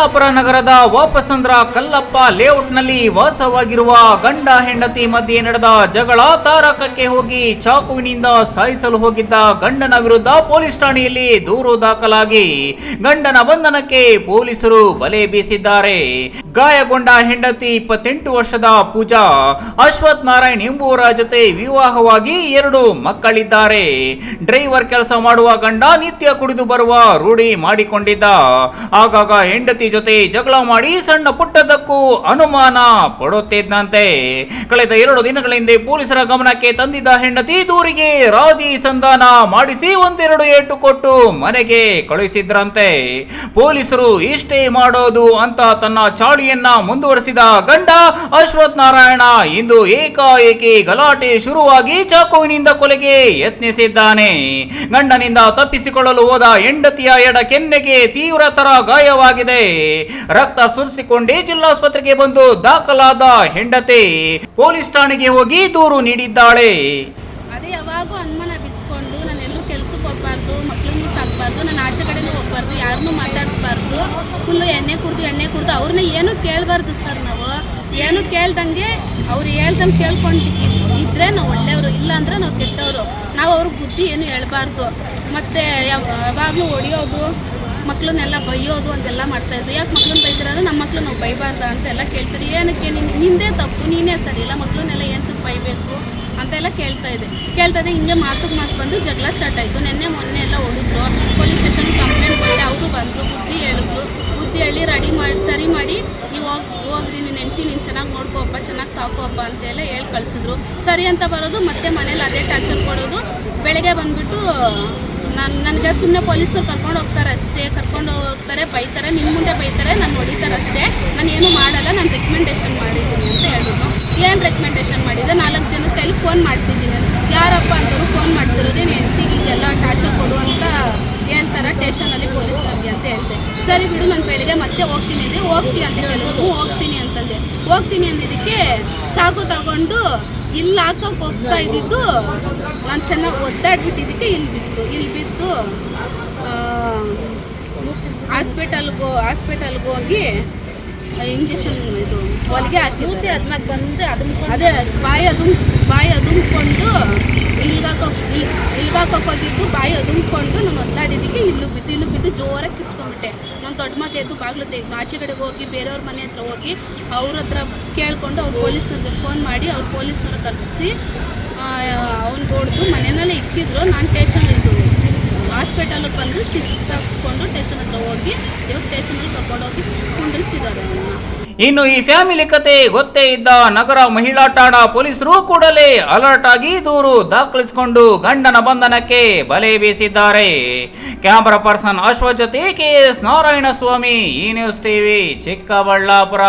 ಚಿಕ್ಕಬಳ್ಳಾಪುರ ನಗರದ ವಾಪಸಂದ್ರ ಕಲ್ಲಪ್ಪ ಲೇಔಟ್ನಲ್ಲಿ ವಾಸವಾಗಿರುವ ಗಂಡ ಹೆಂಡತಿ ಮಧ್ಯೆ ನಡೆದ ಜಗಳ ತಾರಕಕ್ಕೆ ಹೋಗಿ ಚಾಕುವಿನಿಂದ ಸಾಯಿಸಲು ಹೋಗಿದ್ದ ಗಂಡನ ವಿರುದ್ಧ ಪೊಲೀಸ್ ಠಾಣೆಯಲ್ಲಿ ದೂರು ದಾಖಲಾಗಿ. ಗಂಡನ ಬಂಧನಕ್ಕೆ ಪೊಲೀಸರು ಬಲೆ ಬೀಸಿದ್ದಾರೆ. ಗಾಯಗೊಂಡ ಹೆಂಡತಿ ಇಪ್ಪತ್ತೆಂಟು ವರ್ಷದ ಪೂಜಾ, ಅಶ್ವಥ್ ನಾರಾಯಣ್ ಎಂಬುವರ ಜೊತೆ ವಿವಾಹವಾಗಿ ಎರಡು ಮಕ್ಕಳಿದ್ದಾರೆ. ಡ್ರೈವರ್ ಕೆಲಸ ಮಾಡುವ ಗಂಡ ನಿತ್ಯ ಕುಡಿದು ಬರುವ ರೂಢಿ ಮಾಡಿಕೊಂಡಿದ್ದ. ಆಗಾಗ ಹೆಂಡತಿ ಜೊತೆ ಜಗಳ ಮಾಡಿ ಸಣ್ಣ ಪುಟ್ಟದಕ್ಕೂ ಅನುಮಾನ ಪಡುತ್ತಿದ್ದಂತೆ. ಕಳೆದ ಎರಡು ದಿನಗಳ ಹಿಂದೆ ಪೊಲೀಸರ ಗಮನಕ್ಕೆ ತಂದಿದ್ದ ಹೆಂಡತಿ ದೂರಿಗೆ ರಾಜಿ ಸಂಧಾನ ಮಾಡಿಸಿ ಒಂದೆರಡು ಏಟು ಕೊಟ್ಟು ಮನೆಗೆ ಕಳುಹಿಸಿದ್ರಂತೆ. ಪೊಲೀಸರು ಇಷ್ಟೇ ಮಾಡೋದು ಅಂತ ತನ್ನ ಚಾಳಿಯನ್ನ ಮುಂದುವರೆಸಿದ ಗಂಡ ಅಶ್ವಥ್ ನಾರಾಯಣ ಇಂದು ಏಕಾಏಕಿ ಗಲಾಟೆ ಶುರುವಾಗಿ ಚಾಕುವಿನಿಂದ ಕೊಲೆಗೆ ಯತ್ನಿಸಿದ್ದಾನೆ. ಗಂಡನಿಂದ ತಪ್ಪಿಸಿಕೊಳ್ಳಲು ಹೋದ ಹೆಂಡತಿಯ ಎಡ ಕೆನ್ನೆಗೆ ತೀವ್ರತರ ಗಾಯವಾಗಿದೆ. ರಕ್ತ ಸುರಿಸಿಕೊಂಡೇ ಜಿಲ್ಲಾಸ್ಪತ್ರೆಗೆ ಬಂದು ದಾಖಲಾದ ಹೆಂಡತಿ ಪೊಲೀಸ್ ಠಾಣೆಗೆ ಹೋಗಿ ದೂರು ನೀಡಿದ್ದಾಳೆ. ಅದೇ ಯಾವಾಗ ಅನುಮಾನ ಬಿಟ್ಕೊಂಡು ನಾನು ಎಲ್ಲೂ ಕೆಲ್ಸಕ್ಕೆ ಹೋಗ್ಬಾರ್ದು ಮಕ್ಕಳನ್ನು ಸಾಕಬಾರ್ದು ನಾನು ಆಚೆ ಕಡೆನೂ ಹೋಗ್ಬಾರ್ದು, ಯಾರನ್ನೂ ಮಾತಾಡಿಸ್ಬಾರ್ದು, ಫುಲ್ಲು ಎಣ್ಣೆ ಕುಡ್ದು ಎಣ್ಣೆ ಕುಡ್ದು, ಅವ್ರನ್ನ ಏನೂ ಕೇಳಬಾರ್ದು ಸರ್ ನಾವು? ಏನು ಕೇಳ್ದಂಗೆ ಅವ್ರು ಹೇಳ್ದಂಗೆ ಕೇಳ್ಕೊಂಡು ಇದ್ರೆ ನಾವು ಒಳ್ಳೆಯವರು, ಇಲ್ಲ ಅಂದ್ರೆ ನಾವು ಕೆಟ್ಟವರು. ನಾವು ಅವ್ರ ಬುದ್ಧಿ ಏನು ಹೇಳ್ಬಾರ್ದು. ಮತ್ತು ಯಾವಾಗಲೂ ಹೊಡಿಯೋದು ಮಕ್ಕಳನ್ನೆಲ್ಲ ಬೈಯೋದು ಅಂತೆಲ್ಲ ಮಾಡ್ತಾಯಿದ್ರು ಯಾಕೆ ಮಕ್ಳನ್ನ ಬೈತಾರೆ ನಮ್ಮ ಮಕ್ಕಳು ನಾವು ಬೈಬಾರ್ದ ಅಂತೆಲ್ಲ ಕೇಳ್ತಾರೆ. ಏನಕ್ಕೆ? ನೀನು ನಿಂದೇ ತಪ್ಪು, ನೀನೇ ಸರಿ ಇಲ್ಲ ಮಕ್ಕಳನ್ನೆಲ್ಲ ಎಂತಕ್ಕೆ ಬೈಬೇಕು ಅಂತೆಲ್ಲ ಕೇಳ್ತಾ ಇದೆ. ಕೇಳ್ತಾ ಇದೆ, ಹಿಂಗೆ ಮಾತುಗೆ ಮಾತು ಬಂದು ಜಗಳ ಸ್ಟಾರ್ಟ್ ಆಯಿತು. ನಿನ್ನೆ ಮೊನ್ನೆ ಎಲ್ಲ ಹೊಡಿದ್ರು. ಪೊಲೀಸ್ ಸ್ಟೇಷನ್ ಕಂಪ್ಲೇಂಟ್ ಕೊಟ್ಟೆ, ಅವರು ಬಂದರು, ಬುದ್ಧಿ ಹೇಳಿದ್ರು. ಬುದ್ಧಿ ಹೇಳಿ ರೆಡಿ ಮಾಡಿ, ಸರಿ ಮಾಡಿ, ನೀವು ಹೋಗಿ, ಹೋಗ್ರಿ, ನೀನು ಹೆಂಡ್ತಿ, ನೀನು ಚೆನ್ನಾಗಿ ನೋಡ್ಕೋಪ್ಪ ಚೆನ್ನಾಗಿ ಸಾಕೋಪ್ಪ ಅಂತೆಲ್ಲ ಹೇಳಿ ಕಳಿಸಿದ್ರು. ಸರಿ ಅಂತ ಬರೋದು, ಮತ್ತೆ ಮನೇಲಿ ಅದೇ ಟಾರ್ಚರ್ ಕೊಡೋದು. ಬೆಳಗ್ಗೆ ಬಂದುಬಿಟ್ಟು ನಾನು ನನಗೆ ಸುಮ್ಮನೆ ಪೊಲೀಸ್ನವ್ರು ಕರ್ಕೊಂಡು ಹೋಗ್ತಾರೆ ಅಷ್ಟೇ. ಕರ್ಕೊಂಡು ಹೋಗ್ತಾರೆ, ಬೈತಾರೆ ನಿಮ್ಮ ಮುಂದೆ ಬೈತಾರೆ, ನಾನು ಹೊಡಿತಾರೆ ಅಷ್ಟೇ. ನಾನು ಏನು ಮಾಡಲ್ಲ, ನಾನು ರೆಕಮೆಂಡೇಶನ್ ಮಾಡಿದ್ದೀನಿ ಅಂತ ಹೇಳಿದ್ರು. ಏನು ರೆಕಮೆಂಡೇಷನ್ ಮಾಡಿದೆ? ನಾಲ್ಕು ಜನ ಕೈಲಿ ಫೋನ್ ಮಾಡ್ತಿದ್ದೀನಿ ಯಾರಪ್ಪ ಅಂತವ್ರು ಫೋನ್ ಮಾಡಿಸಿರೋ ನೀನು ಹೀಗೆಲ್ಲ ಟಾರ್ಚರ್ ಕೊಡು ಅಂತ ಹೇಳ್ತಾರೆ ಪೊಲೀಸ್ ಪೊಲೀಸ್ನವ್ರಿಗೆ ಅಂತ ಹೇಳ್ತೆ ಸರಿ ಬಿಡು, ನಾನು ಬೆಳಿಗ್ಗೆ ಮತ್ತೆ ಹೋಗ್ತೀನಿ ಇದೆ ಹೋಗ್ತೀನಿ ಅಂತ ಹೇಳಿದ್ರು ಹೋಗ್ತೀನಿ ಅಂತಂದೆ. ಹೋಗ್ತೀನಿ ಅಂದಿದ್ದಕ್ಕೆ ಚಾಕು ತಗೊಂಡು ಇಲ್ಲಿ ಹಾಕೋಕೆ ಹೋಗ್ತಾ ಇದ್ದಿದ್ದು ನಾನು ಚೆನ್ನಾಗಿ ಒದ್ದಾಡ್ಬಿಟ್ಟಿದ್ದಕ್ಕೆ ಇಲ್ಲಿ ಬಿತ್ತು ಇಲ್ಲಿ ಬಿದ್ದು ಹಾಸ್ಪಿಟಲ್ಗೆ ಹಾಸ್ಪಿಟಲ್ಗೆ ಹೋಗಿ ಇಂಜೆಕ್ಷನ್ ಇದು ಹೊಲಿಗೆ ಹಾಕಿದ್ದೆ. ಅದನ್ನ ಬಂದು ಅದನ್ನ ಅದೇ ಬಾಯಿ ಅದುಮ್ ಬಾಯಿ ಅದುಮ್ಕೊಂಡು ಇಲ್ಗಾಕೋ ಇಲ್ಗಾಕೋಕೆ ಹೋಗಿದ್ದು ಬಾಯಿ ಅದುಮ್ಕೊಂಡು ನಾನು ಒದ್ದಾಡಿದ್ದಕ್ಕೆ ಇಲ್ಲೂ ಬಿದ್ದು ಇಲ್ಲೂ ಬಿದ್ದು ಜೋರಾಗಿ ಕಿಚ್ಕೊಂಡ್ಬಿಟ್ಟೆ ನಾನು ದೊಡ್ಡ ಮಾತು ಎದ್ದು ಬಾಗಿಲು ತೆಗೆದು ಆಚೆ ಕಡೆಗೆ ಹೋಗಿ, ಬೇರೆಯವ್ರ ಮನೆ ಹತ್ರ ಹೋಗಿ, ಅವ್ರ ಹತ್ರ ಕೇಳಿಕೊಂಡು ಅವ್ರು ಪೊಲೀಸ್ನವ್ರಿಗೆ ಫೋನ್ ಮಾಡಿ ಅವ್ರು ಪೊಲೀಸ್ನವ್ರ ಕರೆಸಿ ಅವ್ನು ಹೊಡೆದು ಮನೆಯಲ್ಲೇ ಇಕ್ಕಿದ್ರು. ನಾನು ಟೇಷನ್ ಇದ್ದು ಹಾಸ್ಪಿಟಲ್ಗೆ ಬಂದು ಸ್ಟಿಚ್ ಹಾಕ್ಸ್ಕೊಂಡು ಟೇಷನ್ ಹತ್ರ ಹೋಗಿ, ಇವಾಗ ಟೇಷನಲ್ಲಿ ಕರ್ಕೊಂಡೋಗಿ ಕುಂಡ್ರಿಸಿದ್ದಾರೆ ಅವನ್ನ ಇನ್ನು ಈ ಫ್ಯಾಮಿಲಿ ಕತೆ ಗೊತ್ತೇ ಇದ್ದ ನಗರ ಮಹಿಳಾ ಠಾಣಾ ಪೊಲೀಸರು ಕೂಡಲೇ ಅಲರ್ಟ್ ಆಗಿ ದೂರು ದಾಖಲಿಸಿಕೊಂಡು ಗಂಡನ ಬಂಧನಕ್ಕೆ ಬಲೆ ಬೀಸಿದ್ದಾರೆ. ಕ್ಯಾಮರಾ ಪರ್ಸನ್ ಅಶ್ವ ಜೊತೆ ಕೆ ಎಸ್ ನಾರಾಯಣಸ್ವಾಮಿ ಈ ನ್ಯೂಸ್ ಟಿವಿ ಚಿಕ್ಕಬಳ್ಳಾಪುರ.